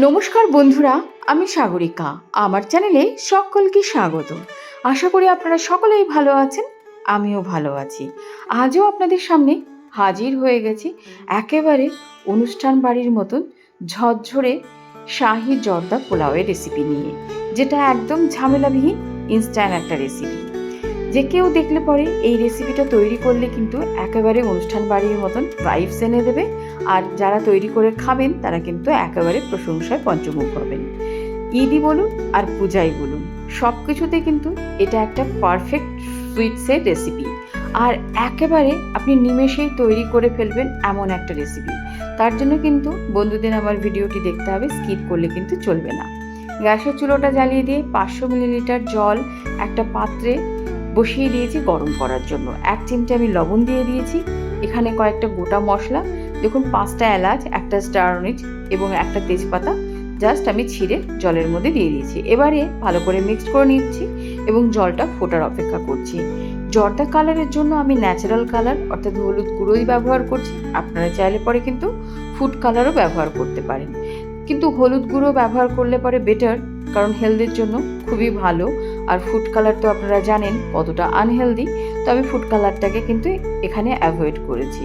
নমস্কার বন্ধুরা, আমি সাগরিকা। আমার চ্যানেলে সকলকে স্বাগত। আশা করি আপনারা সকলেই ভালো আছেন, আমিও ভালো আছি। আজও আপনাদের সামনে হাজির হয়ে গেছি একেবারে অনুষ্ঠান বাড়ির মতন ঝরঝরে শাহি জর্দা পোলাওয়ের রেসিপি নিয়ে, যেটা একদম ঝামেলাবিহীন ইনস্ট্যান্ট একটা রেসিপি যে কেউ দেখলে পরে এই রেসিপিটা তৈরি করলে কিন্তু একেবারে অনুষ্ঠান বাড়ির মতন ভাইবস এনে দেবে। আর যারা তৈরি করে খাবেন, তারা কিন্তু একেবারে প্রশংসায় পঞ্চমুখ হবেন। ঈদই বলুন আর পূজাই বলুন সব কিছুতে কিন্তু এটা একটা পারফেক্ট সুইটসের রেসিপি আর একেবারে আপনি নিমেষেই তৈরি করে ফেলবেন এমন একটা রেসিপি তার জন্য কিন্তু বন্ধুদের আমার ভিডিওটি দেখতে হবে স্কিপ করলে কিন্তু চলবে না। গ্যাসের চুলোটা জ্বালিয়ে দিয়ে পাঁচশো মিলিলিটার জল একটা পাত্রে বসিয়ে দিয়েছি গরম করার জন্য। এক চিমটে আমি লবণ দিয়ে দিয়েছি, এখানে কয়েকটা গোটা মশলা দেখুন, পাঁচটা এলাচ, একটা স্টারনিচ এবং একটা তেজপাতা জাস্ট আমি ছিঁড়ে জলের মধ্যে দিয়ে দিয়েছি। এবারে ভালো করে মিক্সড করে নিচ্ছি এবং জলটা ফোটার অপেক্ষা করছি। জর্দা কালারের জন্য আমি ন্যাচারাল কালার অর্থাৎ হলুদ গুঁড়োই ব্যবহার করছি। আপনারা চাইলে পরে কিন্তু ফুড কালারও ব্যবহার করতে পারেন। কিন্তু হলুদ গুঁড়ো ব্যবহার করলে পরে বেটার কারণ হেলদির জন্য খুবই ভালো। আর ফুড কালার তো আপনারা জানেন, কতটা আনহেলদি তো আমি ফুড কালারটাকে কিন্তু এখানে অ্যাভয়েড করেছি।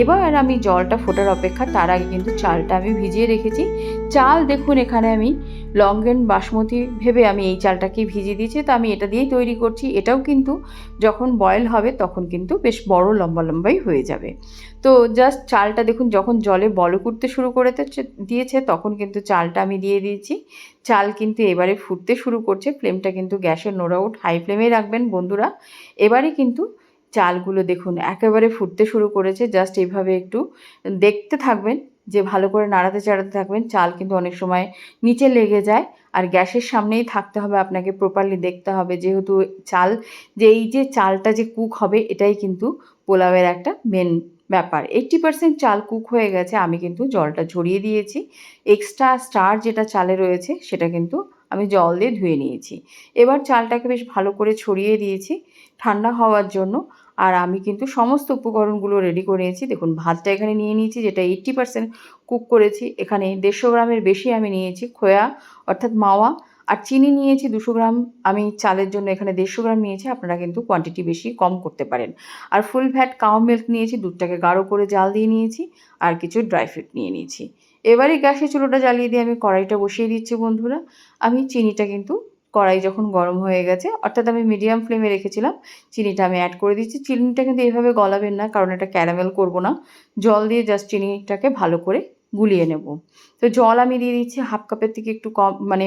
এবার আমি জলটা ফোটার অপেক্ষা, তার আগে কিন্তু চালটা আমি ভিজিয়ে রেখেছি। চাল দেখুন এখানে আমি লঙ্গেন বাসমতি ভেবে আমি এই চালটাকে ভিজিয়ে দিয়েছি, তো আমি এটা দিয়েই তৈরি করছি। এটাও কিন্তু যখন বয়েল হবে তখন কিন্তু বেশ বড় লম্বা লম্বাই হয়ে যাবে। তো জাস্ট চালটা দেখুন, যখন জলে বলক উঠতে শুরু করে দিয়েছে, তখন কিন্তু চালটা আমি দিয়ে দিয়েছি। চাল কিন্তু এবারে ফুটতে শুরু করছে ফ্লেমটা কিন্তু গ্যাসের নো ডাউট হাই ফ্লেমেই রাখবেন বন্ধুরা। এবারে কিন্তু চালগুলো দেখুন, একেবারে ফুটতে শুরু করেছে। জাস্ট এইভাবে একটু দেখতে থাকবেন, যে ভালো করে নাড়াতে চাড়াতে থাকবেন। চাল কিন্তু অনেক সময় নিচে লেগে যায় আর গ্যাসের সামনেই থাকতে হবে, আপনাকে প্রপারলি দেখতে হবে। যেহেতু চাল, যে এই যে চালটা যে কুক হবে, এটাই কিন্তু পোলাওয়ের একটা মেন ব্যাপার। এইট্টি পার্সেন্ট চাল কুক হয়ে গেছে, আমি কিন্তু জলটা ঝরিয়ে দিয়েছি। এক্সট্রা স্টার যেটা চালে রয়েছে, সেটা কিন্তু আমি জল দিয়ে ধুয়ে নিয়েছি। এবার চালটাকে বেশ ভালো করে ছড়িয়ে দিয়েছি। ঠান্ডা হওয়ার জন্য আর আমি কিন্তু সমস্ত উপকরণগুলো রেডি করে নিয়েছি। দেখুন, ভাতটা এখানে নিয়ে নিয়েছি, যেটা এইট্টি পার্সেন্ট কুক করেছি। এখানে দেড়শো গ্রামের বেশি আমি নিয়েছি খোয়া, অর্থাৎ মাওয়া। আর চিনি নিয়েছি দুশো গ্রাম। আমি চালের জন্য এখানে দেড়শো গ্রাম নিয়েছি, আপনারা কিন্তু কোয়ান্টিটি বেশি কম করতে পারেন। আর ফুল ফ্যাট কাউ মিল্ক নিয়েছি, দুধটাকে গাঢ় করে জাল দিয়ে নিয়েছি, আর কিছু ড্রাই ফ্রুট নিয়ে নিয়েছি। এবারে গ্যাসে চুলোটা জ্বালিয়ে দিয়ে আমি কড়াইটা বসিয়ে দিচ্ছি, বন্ধুরা। আমি চিনিটা কিন্তু কড়াই যখন গরম হয়ে গেছে, অর্থাৎ আমি মিডিয়াম ফ্লেমে রেখেছিলাম, চিনিটা আমি অ্যাড করে দিচ্ছি চিনিটা কিন্তু এইভাবে গলাবেন না, কারণ এটা ক্যারামেল করব না। জল দিয়ে জাস্ট চিনিটাকে ভালো করে গুলিয়ে নেব। তো জল আমি দিয়ে দিচ্ছি হাফ কাপের থেকে একটু কম মানে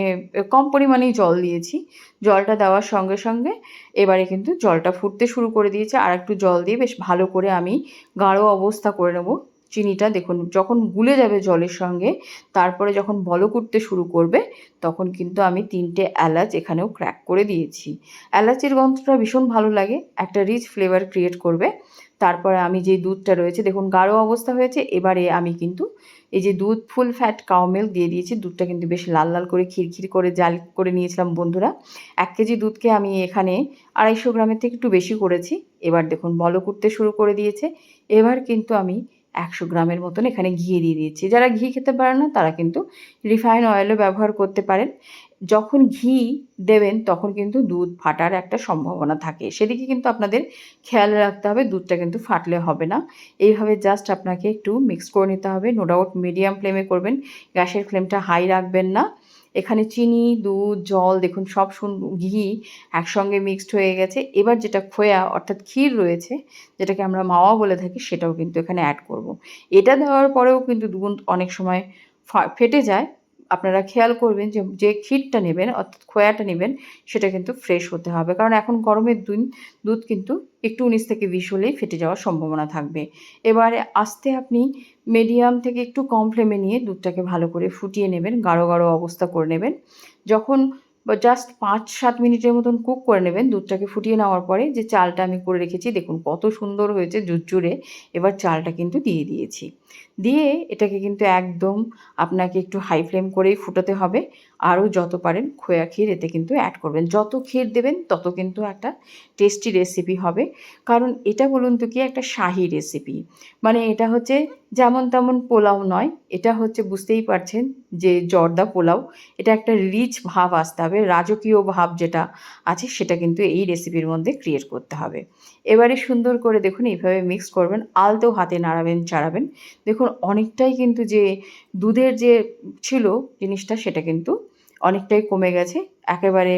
কম পরিমাণেই জল দিয়েছি। জলটা দেওয়ার সঙ্গে সঙ্গে এবারে কিন্তু জলটা ফুটতে শুরু করে দিয়েছে। আর একটু জল দিয়ে বেশ ভালো করে আমি গাঢ় অবস্থা করে নেব। চিনিটা দেখুন, যখন গুলে যাবে জলের সঙ্গে, তারপরে যখন বলক উঠতে শুরু করবে, তখন কিন্তু আমি তিনটে এলাচ এখানেও ক্র্যাক করে দিয়েছি। এলাচের গন্ধটা ভীষণ ভালো লাগে, একটা রিচ ফ্লেভার ক্রিয়েট করবে। তারপরে আমি যে দুধটা রয়েছে, দেখুন গাঢ় অবস্থা হয়েছে, এবারে আমি কিন্তু এই যে দুধ, ফুল ফ্যাট কাউ মিল্ক দিয়ে দিয়েছি, দুধটা কিন্তু বেশ লাল লাল করে খিরখির করে জাল করে নিয়েছিলাম বন্ধুরা। এক কেজি দুধকে আমি এখানে আড়াইশো গ্রামের থেকে একটু বেশি করেছি, এবার দেখুন বলক উঠতে শুরু করে দিয়েছে। এবার কিন্তু আমি একশো গ্রামের মতন এখানে ঘি দিয়ে দিয়েছি। যারা ঘি খেতে পারে না, তারা কিন্তু রিফাইন অয়েলও ব্যবহার করতে পারেন। যখন ঘি দেবেন, তখন কিন্তু দুধ ফাটার একটা সম্ভাবনা থাকে। সেদিকে কিন্তু আপনাদের খেয়াল রাখতে হবে, দুধটা কিন্তু ফাটলে হবে না। এইভাবে জাস্ট আপনাকে একটু মিক্স করে নিতে হবে। নো ডাউট মিডিয়াম ফ্লেমে করবেন। গ্যাসের ফ্লেমটা হাই রাখবেন না। এখানে চিনি, দুধ, জল, দেখুন সব ঘি একসঙ্গে মিক্সড হয়ে গেছে এবার যেটা খোয়া, অর্থাৎ ক্ষীর রয়েছে, যেটাকে আমরা মাওয়া বলে থাকি, সেটাও কিন্তু এখানে অ্যাড করব। এটা দেওয়ার পরেও কিন্তু দুধ অনেক সময় ফেটে যায় আপনারা খেয়াল করবেন যে যে ক্ষীরটা নেবেন, অর্থাৎ খোয়াটা নেবেন, সেটা কিন্তু ফ্রেশ হতে হবে। কারণ এখন গরমের দিন, দুধ কিন্তু একটু উনিশ থেকে বিশ হলেই ফেটে যাওয়ার সম্ভাবনা থাকবে। এবারে আস্তে আপনি মিডিয়াম থেকে একটু কম ফ্লেমে নিয়ে দুধটাকে ভালো করে ফুটিয়ে নেবেন, গাঢ় গাঢ় অবস্থা করে নেবেন। যখন বা জাস্ট পাঁচ সাত মিনিটের মতন কুক করে নেবেন। দুধটাকে ফুটিয়ে নেওয়ার পরে যে চালটা আমি করে রেখেছি, দেখুন কত সুন্দর হয়েছে জুড়ে এবার চালটা কিন্তু দিয়ে দিয়েছি। দিয়ে এটাকে কিন্তু একদম আপনাকে একটু হাই ফ্লেম করেই ফুটাতে হবে। আরও যত পারেন খোয়া ক্ষীর, এতে কিন্তু অ্যাড করবেন। যত ক্ষীর দেবেন, তত কিন্তু একটা টেস্টি রেসিপি হবে। কারণ এটা বলুন তো কি, একটা শাহি রেসিপি মানে এটা হচ্ছে যেমন তেমন পোলাও নয়, এটা হচ্ছে বুঝতেই পারছেন যে জর্দা পোলাও, এটা একটা রিচ ভাব আসতে হবে, রাজকীয় ভাব যেটা আছে, সেটা কিন্তু এই রেসিপির মধ্যে ক্রিয়েট করতে হবে। এবারে সুন্দর করে দেখুন, এইভাবে মিক্স করবেন, আলতো হাতে নাড়াবেন, চাড়াবেন। দেখুন, অনেকটাই কিন্তু যে দুধের যে ছিল জিনিসটা, সেটা কিন্তু অনেকটাই কমে গেছে। একেবারে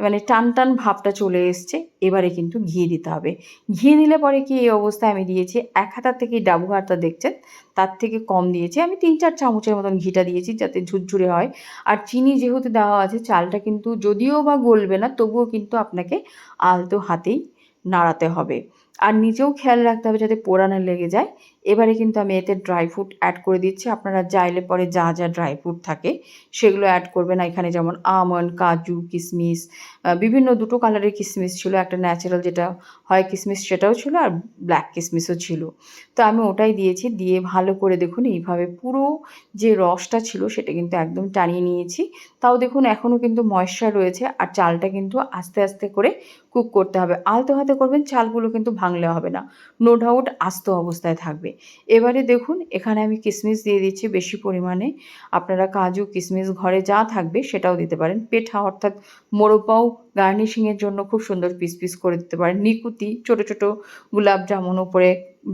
মানে টান টান ভাবটা চলে এসছে। এবারে কিন্তু ঘি দিতে হবে। ঘি দিলে পরে কি এই অবস্থায় আমি দিয়েছি? এক হাতার থেকে ডাবু হাতটা দেখছেন? তার থেকে কম দিয়েছি। আমি তিন চার চামচের মতন ঘিটা দিয়েছি যাতে ঝুরঝুরে হয়। আর চিনি যেহেতু দেওয়া আছে, চালটা কিন্তু যদিও বা গলবে না, তবুও কিন্তু আপনাকে আলতো হাতেই নাড়াতে হবে। আর নিজেও খেয়াল রাখতে হবে যাতে পোড়া না লেগে যায়। এবারে কিন্তু আমি এতে ড্রাই ফ্রুট অ্যাড করে দিচ্ছি। আপনারা চাইলে পরে যা যা ড্রাই ফ্রুট থাকে, সেগুলো অ্যাড করবেন। এখানে যেমন আমন্ড কাজু কিশমিশ বিভিন্ন দুটো কালারের কিশমিশ ছিল। একটা ন্যাচারাল যেটা হয় কিশমিশ সেটাও ছিল, আর ব্ল্যাক কিশমিশও ছিল। তো আমি ওটাই দিয়েছি। দিয়ে ভালো করে দেখুন, এইভাবে পুরো যে রসটা ছিল, সেটা কিন্তু একদম টানিয়ে নিয়েছি। তাও দেখুন এখনও কিন্তু ময়শ্চার রয়েছে, আর চালটা কিন্তু আস্তে আস্তে করে কুক করতে হবে। আলতো হাতে করবেন, চালগুলো কিন্তু ভাঙলে হবে না। নো ডাউট আস্ত অবস্থায় থাকবে। এবারে দেখুন, এখানে আমি কিশমিশ দিয়ে দিচ্ছি বেশি পরিমাণে। আপনারা কাজু কিশমিশ ঘরে যা থাকবে সেটাও দিতে পারেন। পেঠা অর্থাৎ মোরব্বাও গার্নিশিংয়ের জন্য খুব সুন্দর পিস পিস করে দিতে পারেন। নিকুতি, ছোটো ছোটো গোলাপ জামুন উপরে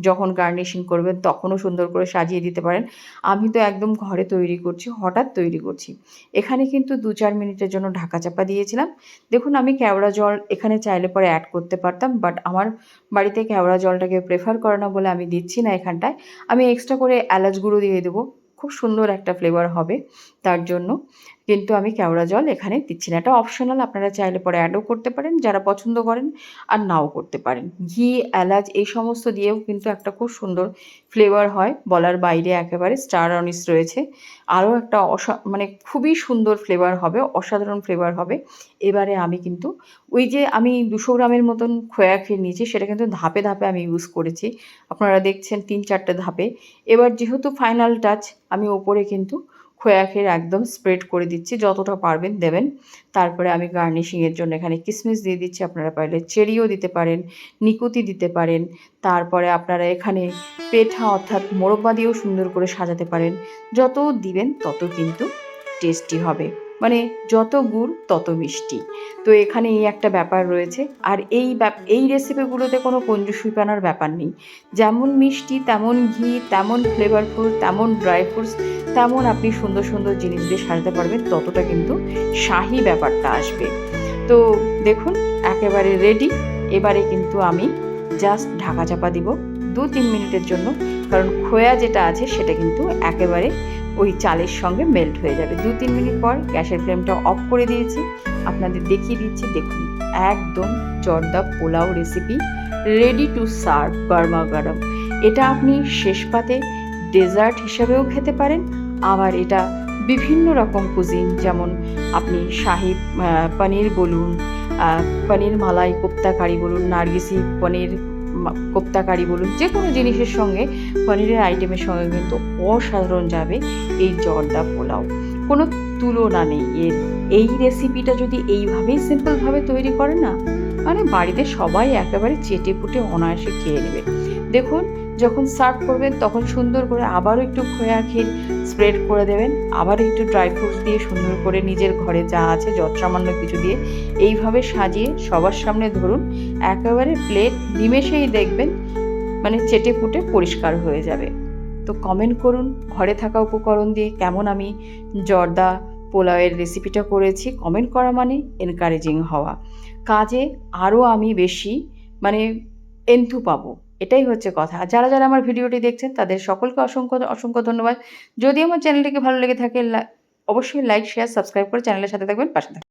যখন গার্নিশিং করবেন তখনও সুন্দর করে সাজিয়ে দিতে পারেন। আমি তো একদম ঘরে তৈরি করছি, হঠাৎ তৈরি করছি। এখানে কিন্তু দু চার মিনিটের জন্য ঢাকা চাপা দিয়েছিলাম। দেখুন, আমি কেওড়া জল এখানে চাইলে পরে অ্যাড করতে পারতাম বাট আমার বাড়িতে কেওড়া জলটাকে প্রেফার করে না বলে আমি দিচ্ছি না এখানটায়। আমি এক্সট্রা করে এলাচ গুঁড়ো দিয়ে দেবো, খুব সুন্দর একটা ফ্লেভার হবে তার জন্য। কিন্তু আমি কেওড়া জল এখানে দিচ্ছি না। এটা অপশনাল আপনারা চাইলে পরে অ্যাডও করতে পারেন, যারা পছন্দ করেন আর নাও করতে পারেন। ঘি, এলাচ এই সমস্ত দিয়েও কিন্তু একটা খুব সুন্দর ফ্লেভার হয়, বলার বাইরে একেবারে স্টার অনিস রয়েছে। আরও একটা অসা মানে খুবই সুন্দর ফ্লেভার হবে, অসাধারণ ফ্লেভার হবে। এবারে আমি কিন্তু ওই যে আমি দুশো গ্রামের মতন খোয়া খেয়ে নিয়েছি, সেটা কিন্তু ধাপে ধাপে আমি ইউজ করেছি। আপনারা দেখছেন তিন চারটে ধাপে। এবার যেহেতু ফাইনাল টাচ আমি ওপরে কিন্তু খোয়াখের একদম স্প্রেড করে দিচ্ছি, যতটা পারবেন দেবেন। তারপরে আমি গার্নিশিংয়ের জন্য এখানে কিসমিস দিয়ে দিচ্ছি, আপনারা পারলে চেরিও দিতে পারেন, নিকুতি দিতে পারেন। তারপরে আপনারা এখানে পেঠা অর্থাৎ মোরব্বা দিয়েও সুন্দর করে সাজাতে পারেন। যত দিবেন তত কিন্তু টেস্টি হবে। মানে যত গুড়, তত মিষ্টি। তো এখানে এই একটা ব্যাপার রয়েছে। আর এই এই রেসিপিগুলোতে কোনো কঞ্জুসুইপানার ব্যাপার নেই। যেমন মিষ্টি, তেমন ঘি, তেমন ফ্লেভারফুল তেমন ড্রাই ফ্রুটস তেমন আপনি সুন্দর সুন্দর জিনিস দিয়ে সাজাতে পারবেন, ততটা কিন্তু শাহি ব্যাপারটা আসবে। তো দেখুন, একেবারে রেডি এবারে কিন্তু আমি জাস্ট ঢাকা চাপা দিব দু তিন মিনিটের জন্য। কারণ খোয়া যেটা আছে সেটা কিন্তু একেবারে ওই চালের সঙ্গে মেল্ট হয়ে যাবে। দু তিন মিনিট পর গ্যাসের ফ্লেমটা অফ করে দিয়েছি। আপনাদের দেখিয়ে দিচ্ছি, দেখুন, একদম zarda pulao recipe ready to serve গরমা গরম। এটা আপনি শেষ পাতে ডেজার্ট হিসাবেও খেতে পারেন। আবার এটা বিভিন্ন রকম কুজিন যেমন আপনি শাহি পনির বলুন পনির মালাই, কোপ্তা কারি বলুন, নার্গিসি পনির কোপ্তা কারি বলুন যে কোনো জিনিসের সঙ্গে পনিরের আইটেমের সঙ্গে কিন্তু অসাধারণ যাবে এই জর্দা পোলাও। কোনো তুলনা নেই, এর এই রেসিপিটা যদি এইভাবেই সিম্পলভাবে তৈরি করেন না মানে বাড়িতে সবাই একেবারে চেটে ফুটে অনায়াসে খেয়ে নেবে। দেখুন, যখন সার্ভ করবেন তখন সুন্দর করে আবারও একটু খোয়া ক্ষীর স্প্রেড করে দেবেন। আবার একটু ড্রাই ফ্রুটস দিয়ে সুন্দর করে নিজের ঘরে যা আছে যত সামান্য কিছু দিয়ে এইভাবে সাজিয়ে সবার সামনে ধরুন, একেবারে প্লেট নিমেষেই দেখবেন মানে চেটে ফুটে পরিষ্কার হয়ে যাবে। তো কমেন্ট করুন, ঘরে থাকা উপকরণ দিয়ে কেমন আমি জর্দা পোলাওয়ের রেসিপিটা করেছি কমেন্ট করা মানে এনকারেজিং হওয়া। কাজে আরও আমি বেশি মানে এন্থু পাবো। এটাই হচ্ছে কথা। আর যারা যারা আমার ভিডিওটি দেখছেন, তাদের সকলকে অসংখ্য অসংখ্য ধন্যবাদ। যদি আমার চ্যানেলটিকে ভালো লেগে থাকে অবশ্যই লাইক শেয়ার সাবস্ক্রাইব করে চ্যানেলের সাথে থাকবেন, পাশে থাকবেন